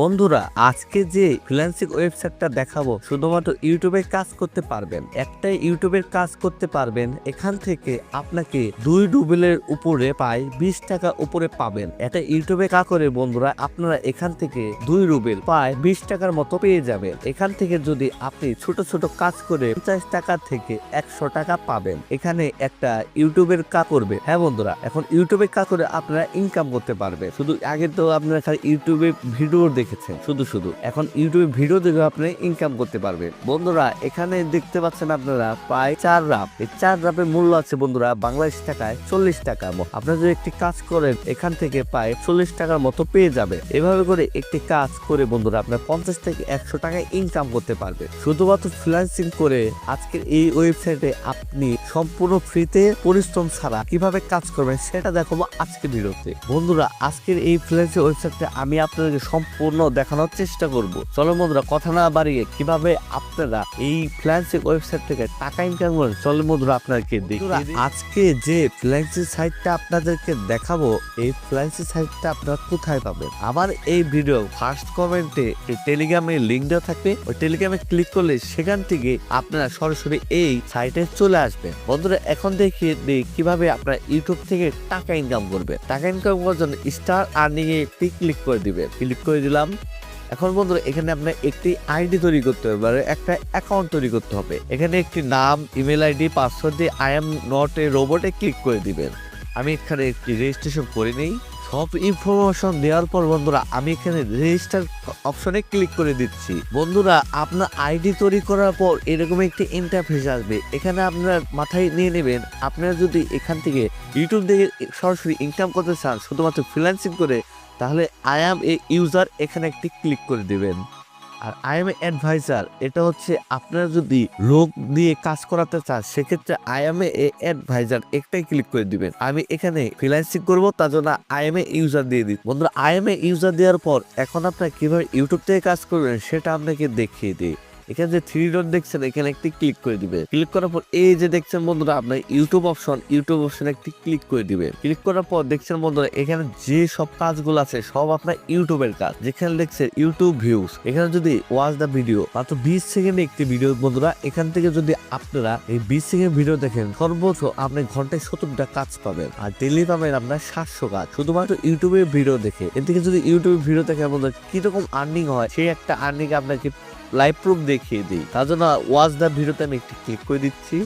বন্ধুরা, আজকে যে ফ্রিল্যান্সিং ওয়েবসাইটটা দেখাবো, শুধুমাত্র ইউটিউবে কাজ করতে পারবেন। একটাই ইউটিউবের কাজ করতে পারবেন, এখান থেকে আপনাকে দুই ডুবেলের উপরে পায় বিশ টাকা উপরে পাবেন। এটা ইউটিউবে কাজ করে বন্ধুরা, আপনারা এখান থেকে দুই রুবেল পায় বিশ টাকার মতো পেয়ে যাবেন। এখান থেকে যদি আপনি ছোট ছোট কাজ করে পঞ্চাশ টাকা থেকে একশো টাকা পাবেন। এখানে একটা ইউটিউবের কাজ করবে। হ্যাঁ বন্ধুরা, এখন ইউটিউবে কাজ করে আপনারা ইনকাম করতে পারবে শুধু আগে তো আপনারা খালি ইউটিউবে ভিডিও দেখেছেন। শুধু শুধু। এখন ইউটিউবে ভিডিও দেখে আপনি ইনকাম করতে পারবেন। বন্ধুরা, এখানে দেখতে পাচ্ছেন আপনারা প্রায় চার রাপ এই চার রাপের মূল্য আছে বন্ধুরা বাংলাদেশ টাকায় চল্লিশ টাকা আপনারা যদি একটি কাজ করেন, এখান থেকে প্রায় চল্লিশ টাকার মতো পেয়ে যাবে এভাবে করে একটি কাজ করে বন্ধুরা আপনার পঞ্চাশ থেকে একশো টাকায় ইনকাম করতে পারবে শুধুমাত্র ফ্রিল্যান্সিং করে আজকের এই ওয়েবসাইটে আপনি সম্পূর্ণ ফ্রিতে পরিশ্রম ছাড়া কীভাবে কাজ করবেন, সেটা দেখাবো আজকের ভিডিওতে। বন্ধুরা, আজকের এই ফ্রিল্যান্সিং ওয়েবসাইটে আমি আপনাদেরকে সম্পূর্ণ দেখানোর চেষ্টা করব। চলো বন্ধুরা কথা না বাড়িয়ে কীভাবে আপনারা এই ফ্রিল্যান্সিং ওয়েবসাইট থেকে টাকা ইনকাম করেন চলো বন্ধুরা আপনাকে দেখি আজকে যে ফ্রিল্যান্সিং সাইটটা আপনাদেরকে দেখাবো এই ফ্রিল্যান্সিং সাইটটা আপনারা কোথায় পাবেন? আমার এই ভিডিও ফার্স্ট কমেন্টে টেলিগ্রামের লিঙ্ক দেওয়া থাকবে। ওই টেলিগ্রামে ক্লিক করলে সেখান থেকে আপনারা সরাসরি এই সাইটে চলে আসবেন। বন্ধুরা এখন দেখিয়ে দিই কীভাবে আপনারা ইউটিউব থেকে টাকা ইনকাম করবে টাকা ইনকাম করার জন্য স্টার আর্নিং এ ক্লিক করে দিবেন। ক্লিক করে দিলাম এখন বন্ধুরা এখানে আপনার একটি আইডি তৈরি করতে হবে মানে একটা অ্যাকাউন্ট তৈরি করতে হবে। এখানে একটি নাম ইমেল আইডি পাসওয়ার্ড দিয়ে আই এম নট এ রোবটে ক্লিক করে দিবেন। আমি এখানে একটি রেজিস্ট্রেশন করে নেই। সব ইনফরমেশন দেওয়ার পর বন্ধুরা, আমি এখানে রেজিস্টার অপশনে ক্লিক করে দিচ্ছি। বন্ধুরা, আপনার আইডি তৈরি করার পর এরকম একটি ইন্টারফেস আসবে। এখানে আপনার মাথায় নিয়ে নেবেন, আপনারা যদি এখান থেকে ইউটিউব থেকে সরাসরি ইনকাম করতে চান, শুধুমাত্র ফ্রিল্যান্সিং করে, তাহলে আই অ্যাম এ ইউজার এখানে একটি ক্লিক করে দিবেন। আর আই এম অ্যাডভাইজার এটা হচ্ছে আপনারা যদি লোক দিয়ে কাজ করাতে চান, সেক্ষেত্রে আই এম এ অ্যাডভাইজার একটাই ক্লিক করে দিবেন। আমি এখানে ফ্রিল্যান্সিং করব, তার জন্য আই এম এ ইউজার দিয়ে দিই। বন্ধুরা আই এম এ ইউজার দেওয়ার পর এখন আপনারা কীভাবে ইউটিউব থেকে কাজ করবেন, সেটা আপনাকে দেখিয়ে দিই। এখানে যে থ্রি ডট দেখছেন, এখানে একটি ক্লিক করে দিবে। ক্লিক করার পর এই যে দেখছেন বন্ধুরা, আপনার ইউটিউব অপশন ইউটিউব অপশন একটি ক্লিক করে দিবে। ক্লিক করার পর দেখছেন বন্ধুরা, এখানে যে সব কাজগুলো আছে, সব আপনার ইউটিউবের কাজ। যেখানে দেখছেন ইউটিউব ভিউজ এখানে যদি ওয়াচ দ্য ভিডিও মাত্র বিশ সেকেন্ডে একটি ভিডিও বন্ধুরা, এখান থেকে যদি আপনারা এই বিশ সেকেন্ড ভিডিও দেখেন, সর্বোচ্চ আপনি ঘন্টায় সত্তরটা কাজ পাবেন। আর ডেলি পাবেন আপনার সাতশো কাজ। শুধুমাত্র ইউটিউবে ভিডিও দেখে। এর থেকে যদি ইউটিউবে ভিডিও দেখে বন্ধুরা, কীরকম আর্নিং হয়, সেই একটা আর্নিং আপনাকে লাইভ প্রুফ দেখিয়ে দিই। তার জন্য ওয়াজ দ্য ভিডিওতে আমি একটি ক্লিক করে দিচ্ছি।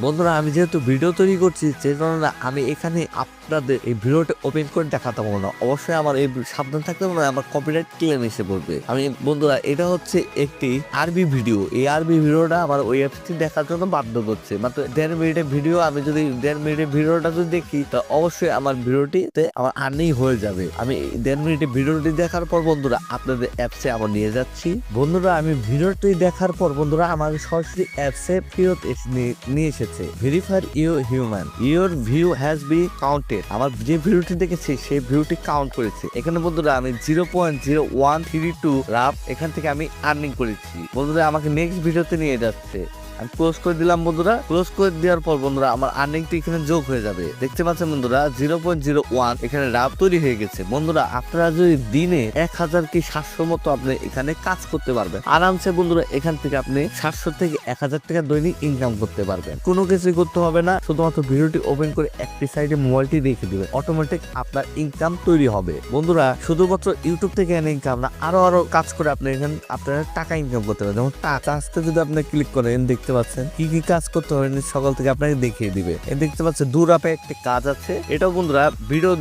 বন্ধুরা, আমি যেহেতু ভিডিও তৈরি করছি যে কারণে আমি এখানে আপনাদের এই ভিডিওটা ওপেন করে দেখাতে পারব না। অবশ্যই আমার এই সাবধান থাকতে না আমার কপিরাইট ক্লেম এসে পড়বে। আমি, বন্ধুরা, এটা হচ্ছে একটি আরবি ভিডিও। এই আরবি ভিডিওটা আমার ওয়েবসাইট দেখার জন্য বাধ্য করছে। মাত্র দেড় মিনিটের ভিডিও, আমি যদি দেড় মিনিটের ভিডিওটা যদি দেখি, তা অবশ্যই আমার ভিডিওটিতে আমার আর্নিং হয়ে যাবে। আমি দেড় মিনিটের ভিডিওটি দেখার পর, বন্ধুরা, আপনাদের অ্যাপসে আবার নিয়ে যাচ্ছি। বন্ধুরা, আমি ভিডিওটি দেখার পর, বন্ধুরা আমার সরাসরি অ্যাপসে ফেরত এসে নিয়ে- নিয়ে এসেছে। Verify you human your view has be counted আমার যে ভিডিওটি দেখেছি, সেই ভিডিওটি কাউন্ট করেছে। এখানে বন্ধুরা, আমি zero point zero one three two rough, এখান থেকে আমি আর্নিং করেছি। বন্ধুরা, আমাকে নেক্সট ভিডিওতে নিয়ে যাচ্ছে। আমি ক্লোজ করে দিলাম বন্ধুরা। ক্লোজ করে দেওয়ার পর বন্ধুরা, আমার আর্নিংটি এখানে যোগ হয়ে যাবে। দেখতে পাচ্ছেন বন্ধুরা জিরো পয়েন্ট জিরো ওয়ান এখানে রাব তৈরি হয়ে গেছে। বন্ধুরা, আপনারা যদি দিনে এক হাজার কি সাতশো মতো আপনি এখানে কাজ করতে পারবেন। আরামসে বন্ধুরা, এখান থেকে আপনি সাতশো থেকে এক হাজার টাকা দৈনিক ইনকাম করতে পারবেন। কোনো কিছুই করতে হবে না, শুধুমাত্র ভিডিওটি ওপেন করে একটি সাইডে মোবাইলটি রেখে দিবেন। অটোমেটিক আপনার ইনকাম তৈরি হবে। বন্ধুরা, শুধুমাত্র ইউটিউব থেকে এনে ইনকাম না, আরও আরও কাজ করে আপনি এখানে আপনারা টাকা ইনকাম করতে পারেন যেমন টাকা আসতে যদি আপনি ক্লিক করেন, দেখতে পাচ্ছেন। কি কি কাজ করতে হবে সকাল থেকে আপনাকে দেখিয়ে দিবে। দেখতে পাচ্ছেন, দূর আপে একটি কাজ আছে। এটাও বন্ধুরা, ভিডিও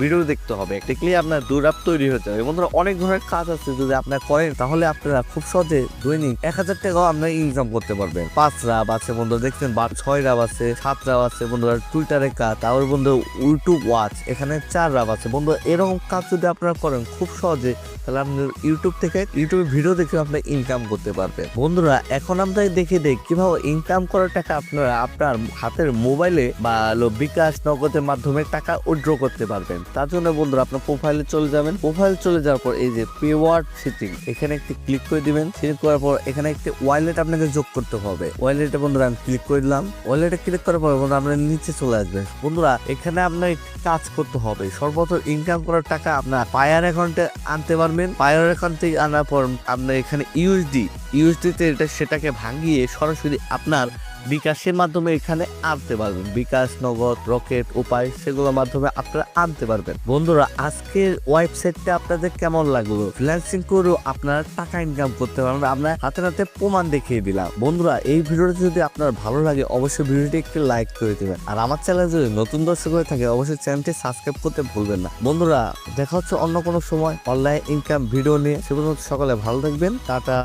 ভিডিও দেখতে হবে। দেখলে আপনার দূর আপ তৈরি হতে হবে বন্ধুরা, অনেক ধরনের কাজ আছে যদি আপনার করেন, তাহলে আপনারা খুব সহজে দৈনিক এক হাজার টাকাও আপনার ইনকাম করতে পারবেন। পাঁচ রাব আছে বন্ধুরা, দেখছেন? বা, ছয় রাব আছে, সাত রাব আছে বন্ধুরা টুইটারে কাজ। তারপর বন্ধু ইউটিউব ওয়াচ এখানে চার রাব আছে। বন্ধু এরকম কাজ যদি আপনারা করেন খুব সহজে, তাহলে আপনি ইউটিউব থেকে ইউটিউবে ভিডিও দেখে আপনি ইনকাম করতে পারবেন। বন্ধুরা, এখন আমরা দেখে কি কীভাবে ইনকাম করার টাকা আপনারা আপনার হাতের মোবাইলে বা বিকাশ নগদের মাধ্যমে টাকা উইথড্র করতে পারবেন। তার জন্য বন্ধুরা, আপনার প্রোফাইলে চলে যাবেন। প্রোফাইল চলে যাওয়ার পর এই যে পে ওয়ার্ড সেটিং এখানে একটি ক্লিক করে দিবেন। ক্লিক করার পর এখানে একটি ওয়ালেট আপনাকে যোগ করতে হবে। ওয়ালেটে বন্ধুরা, আমি ক্লিক করে দিলাম। ওয়ালেটে ক্লিক করার পর বন্ধুরা, আপনার নিচে চলে আসবেন বন্ধুরা, এখানে আপনার কাজ করতে হবে। সর্বপ্রথম ইনকাম করার টাকা আপনার পায়ার অ্যাকাউন্টে আনতে পারবেন। পায়ার অ্যাকাউন্ট থেকে আনার পর আপনার এখানে ইউএসডি ইউএসডিতে এটা সেটাকে ভাঙিয়ে সরাসরি আপনার বিকাশের মাধ্যমে এখানে আনতে পারবেন। বিকাশ, নগদ, রকেট, উপায় সেগুলোর মাধ্যমে আপনারা আনতে পারবেন। বন্ধুরা, আজকের ওয়েবসাইটটা আপনাদের কেমন লাগল? ফ্রিল্যান্সিং করেও আপনারা টাকা ইনকাম করতে পারবেন আমরা হাতে হাতে প্রমাণ দেখিয়ে দিলাম। বন্ধুরা, এই ভিডিওটা যদি আপনার ভালো লাগে, অবশ্যই ভিডিওটি একটু লাইক করে দেবেন। আর আমার চ্যানেল যদি নতুন দর্শক হয়ে থাকে, অবশ্যই চ্যানেলটি সাবস্ক্রাইব করতে ভুলবেন না। বন্ধুরা, দেখা হচ্ছে অন্য কোনো সময়। অনলাইন ইনকাম ভিডিও নিয়ে। সে সকালে ভালো থাকবেন। টাটা।